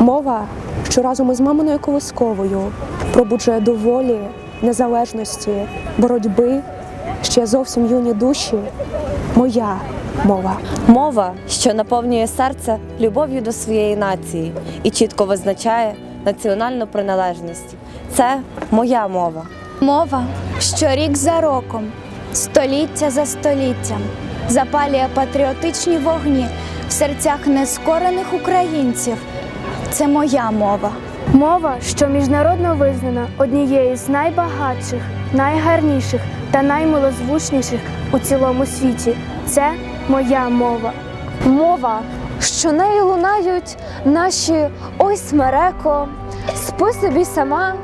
Мова, що разом із маминою колисковою пробуджує до волі, незалежності, боротьби, ще зовсім юні душі. Моя мова. Мова, що наповнює серце любов'ю до своєї нації і чітко визначає національну приналежність. Це моя мова. Мова, що рік за роком, століття за століттям запалює патріотичні вогні в серцях нескорених українців. Це моя мова. Мова, що міжнародно визнана однією з найбагатших, найгарніших та наймилозвучніших у цілому світі. Це моя мова. Мова, що нею лунають наші ой смереко, спи собі сама,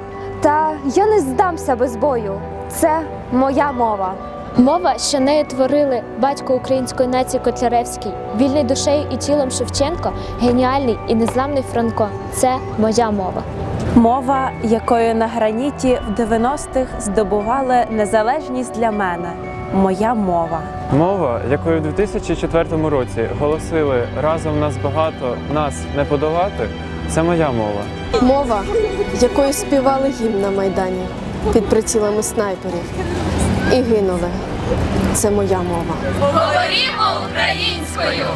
та я не здамся без бою. Це моя мова. Мова, що нею творили батько української нації Котляревський, вільний душею і тілом Шевченко, геніальний і незламний Франко. Це моя мова. Мова, якою на граніті в 90-х здобували незалежність для мене. Моя мова. Мова, якою в 2004 році голосили разом нас багато, нас не подолати, це моя мова. Мова, якою співали гімн на Майдані під прицілами снайперів і гинули. Це моя мова. Говоримо українською.